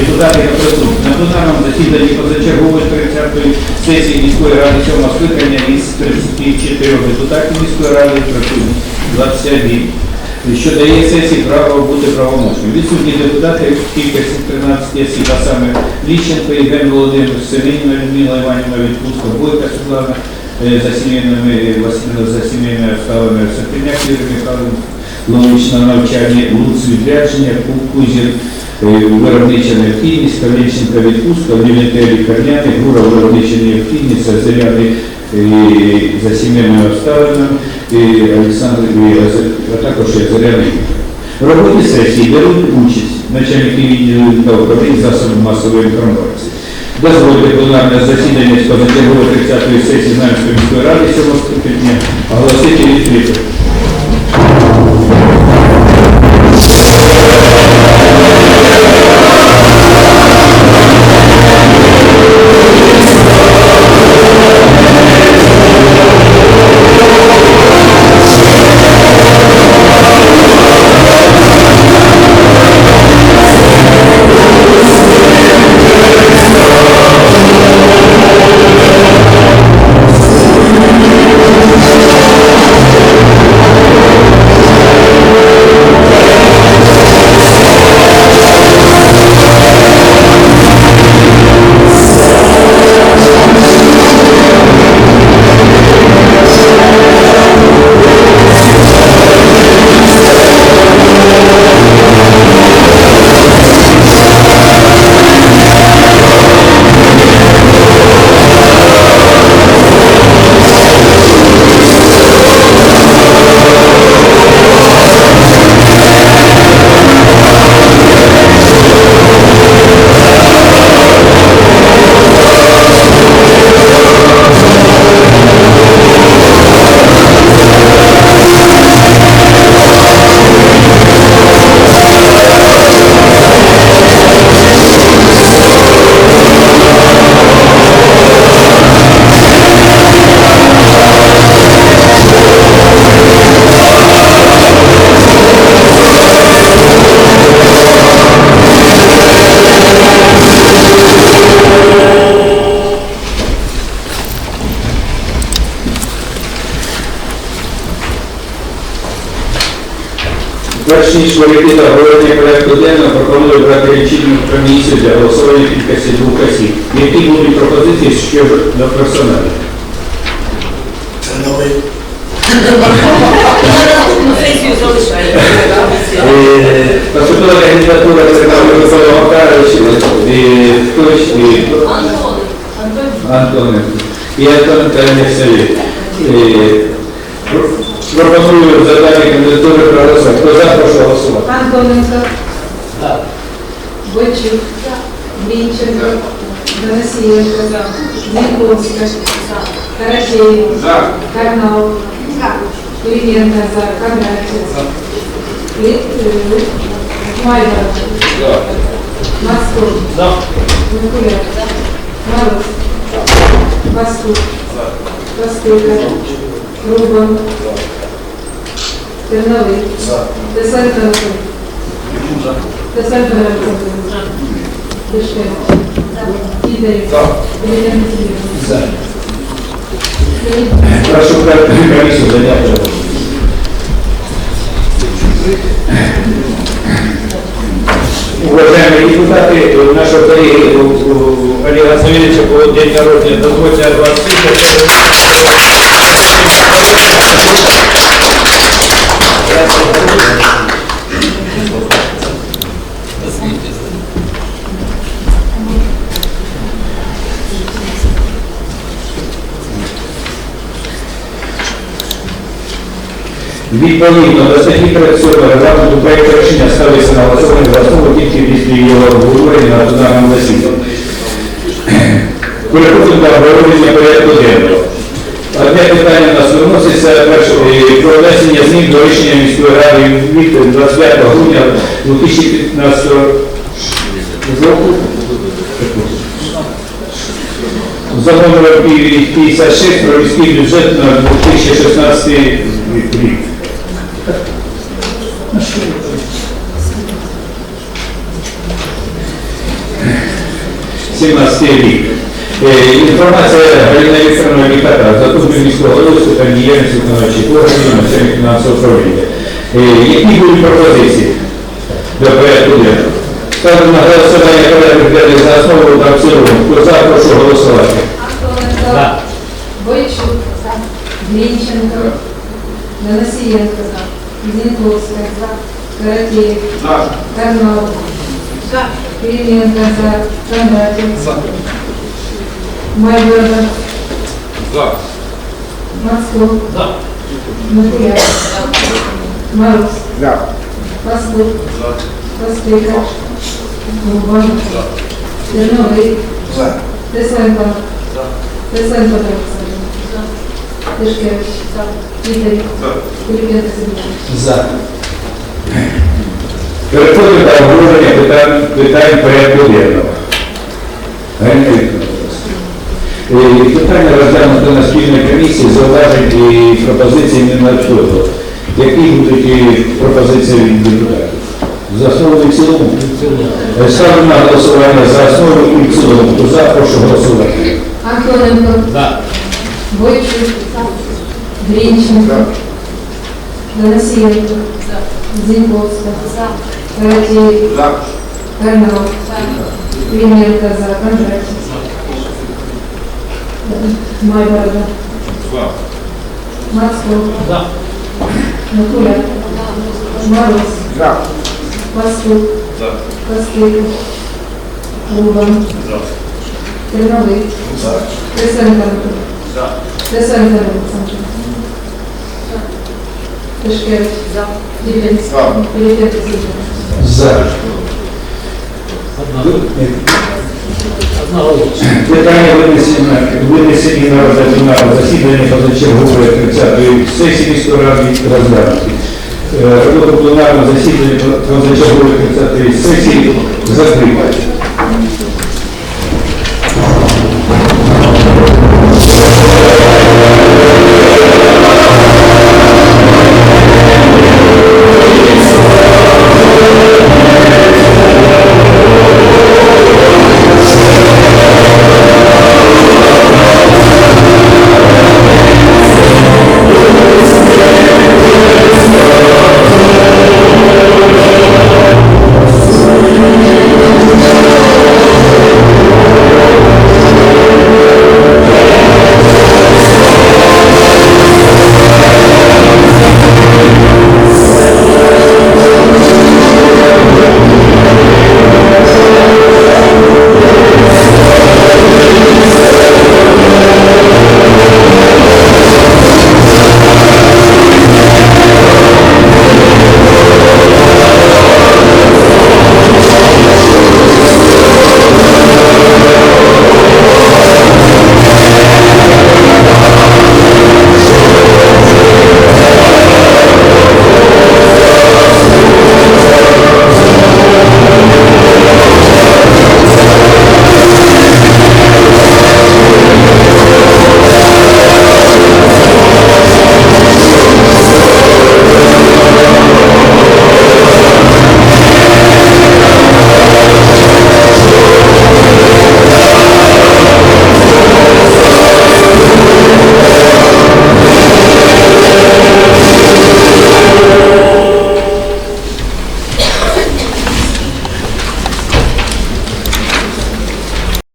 депутати та присутні. На пленарному засіданні позачергової 30-ї сесії міської ради 7 скликання із 34 депутатів міської ради присутні 21 що дає сесії право бути правомочним. Відсутні депутати кількості 13 осіб, а саме Ліщенко, Євген Володимир, Семенівна Людмила Іванівна, Відпустка, Бойка Світлана, е, за сімейними, за сімейними обставинами, Сапряняк Юрій Михайлович, Лович навчання, Луц відрядження, Кузір, е, виробнича необхідність, Калінченка відпустка, Лівенте лікарняний, Гура виробнича необхідність, Заряний за сімейними обставинами, Олександр, а також я Заряний. В роботі сесії беруть участь начальники відділу та управління засобів масової інформації. Дозвольте пленарне засідання з позачергової 30-ї сесії Знам'янської міської ради 7 скликання оголосити відкритим. Перш ніж перейти до обговорення порядку денного, пропоную брати лічильну комісію для голосування в кількості двох осіб. Які будуть пропозиції щодо до персоналу? Це новий. Сесію залишаємо. Е, Поступила кандидатура Сергія Микола Макаровича, і хтось, і Антон. Антоненко. І Антон Калінцеві. Пропоную за дані кандидатури проголосувати. Хто за, прошу голосувати. Антоненко. Бойчук. Вінченко. Денисієнко. Зінковська. Карачеєв. Карнал. Кириєнко. За. Кондратів. Майдан. Масков. Микуляк. Мороз. Пастух. Пастуха. Рубан. Терновий. Тесенко Анатолій. Тесенко Анатолій. Дешев. Ідей. Ілля За. Прошу комісію зайняти. Уважаемые депутаты, у нашего коллеги у- у Олега Савельевича был день народжения, дозвольте от вас Відповідно до статті 37 регламенту проєкт рішення ставиться на голосування за основу тільки після його обговорення на пленарному засіданні. Переходимо до обговорення порядку денного. Одне питання у нас виноситься про внесення змін до рішення міської ради від 25 грудня 2015 року. За номером 56 про міський бюджет на 2016 рік. 17 рік. Е, Інформація Галина Вікторовна Ліката, заступник міського голови питань діяльності виконавчих органів, начальник фінансового управління. Е, Які будуть пропозиції до порядку денного? Ставлю на голосування порядок денний за основу та в цілому. Хто за, прошу голосувати. Бойчук. Глінченко. Денисієнко. Зінковська. Каратєєв. Карнал. Кириленко. Кондратів. Майберда. Мацко. Микуляк. Мороз. Пастух. Пастика. Гурбан. Терновий. Тесленко. Тесленко Олександр. Тишкевич. Віталій. Кулікенко За. Переходимо до обговорення питань, питань порядку денного. Галина Вікторовна. Е, Питання розглянуто на спільній комісії, зауважень і пропозицій не надходило. Які будуть пропозиції від депутатів? За основу і цілому? Е, Ставлю на голосування за основу і цілому. Хто за, прошу голосувати. Антоненко. Бойчук. Грінченко. Денисієнко. Зінковська. Каратєєв. Карнал. Кириленко за. Кондратьев. Кондратів. Майберда. Мацко. Микуляк. Мороз. Да. Пастух. Пастик. Рубан. Терновий. Тесенко. Тесенко Олександр. Тишкевич. Дібенський. Кулікенко Сергій. За. Питання винесено, винесені на розгляд засідання позачергової 30-ї сесії міської ради розглянуті. Е, Роботу пленарного засідання позачергової 30-ї сесії закрита.